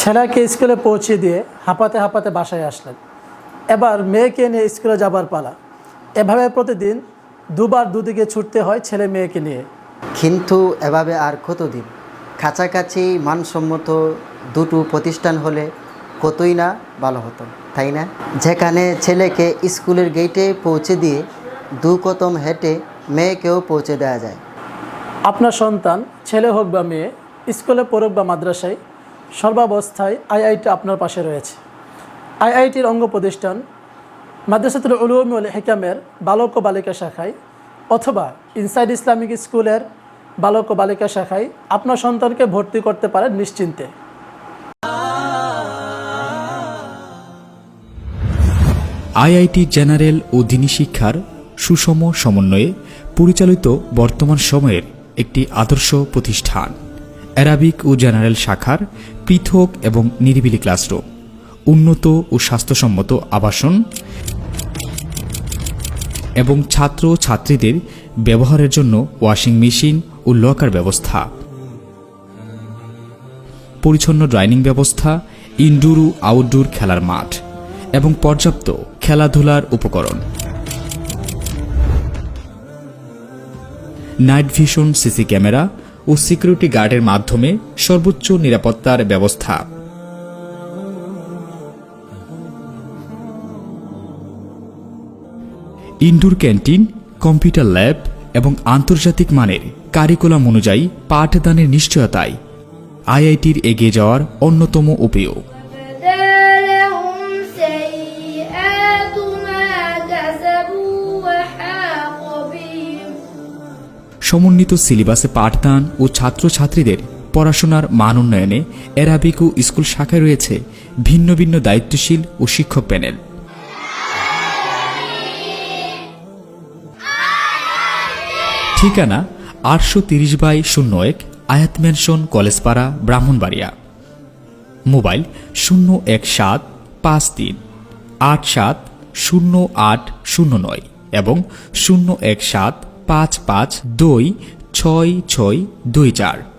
ছেলেকে স্কুলে পৌঁছে দিয়ে হাঁপাতে হাঁপাতে বাসায় আসলেন। এবার মেয়েকে নিয়ে স্কুলে যাবার পালা। এভাবে প্রতিদিন দুবার দুদিকে ছুটতে হয় ছেলে মেয়েকে নিয়ে। কিন্তু এভাবে আর কতদিন? কাছাকাছি মানসম্মত দুটো প্রতিষ্ঠান হলে কতই না ভালো হতো তাই না? যেখানে ছেলেকে স্কুলের গেটে পৌঁছে দিয়ে দু কদম হেঁটে মেয়েকেও পৌঁছে দেওয়া যায়। আপনার সন্তান ছেলে হোক বা মেয়ে স্কুলে পড়ুক বা মাদ্রাসায় সর্বাবস্থায় আইআইটি আপনার পাশে রয়েছে। আইআইটির অঙ্গ প্রতিষ্ঠান মাদ্রাসাতুল উলুমুল হেকামের বালক ও বালিকা শাখায় অথবা ইনসাইড ইসলামিক স্কুলের বালক ও বালিকা শাখায় আপনার সন্তানকে ভর্তি করতে পারেন নিশ্চিন্তে। আইআইটি জেনারেল ও দিনী শিক্ষার সুষম সমন্বয়ে পরিচালিত বর্তমান সময়ের একটি আদর্শ প্রতিষ্ঠান। অ্যারাবিক ও জেনারেল শাখার পৃথক এবং নিরিবিলি ক্লাসরুম, উন্নত ও স্বাস্থ্যসম্মত আবাসন এবং ছাত্র ছাত্রীদের ব্যবহারের জন্য ওয়াশিং মেশিন ও লকার ব্যবস্থা। পরিচ্ছন্ন ড্রাইনিং ব্যবস্থা, ইনডোর ও আউটডোর খেলার মাঠ এবং পর্যাপ্ত খেলাধুলার উপকরণ। নাইট ভিশন, সিসি ক্যামেরা ও সিকিউরিটি গার্ডের মাধ্যমে সর্বোচ্চ নিরাপত্তার ব্যবস্থা। ইনডোর ক্যান্টিন, কম্পিউটার ল্যাব এবং আন্তর্জাতিক মানের কারিকুলাম অনুযায়ী পাঠদানের নিশ্চয়তায় আইআইটির এগিয়ে যাওয়ার অন্যতম উপায়। সমন্বিত সিলেবাসে পাঠদান ও ছাত্রছাত্রীদের পড়াশোনার মান উন্নয়নে অ্যারাবিক ও স্কুল শাখায় রয়েছে ভিন্ন ভিন্ন দায়িত্বশীল ও শিক্ষক প্যানেল। ঠিকানা আটশো তিরিশ বাই শূন্য এক আয়াত ম্যানশন কলেজপাড়া ব্রাহ্মণবাড়িয়া। মোবাইল শূন্য এক সাত পাঁচ তিন আট সাত শূন্য আট শূন্য নয় এবং শূন্য এক সাত পাঁচ পাঁচ দুই ছয় ছয় দুই চার।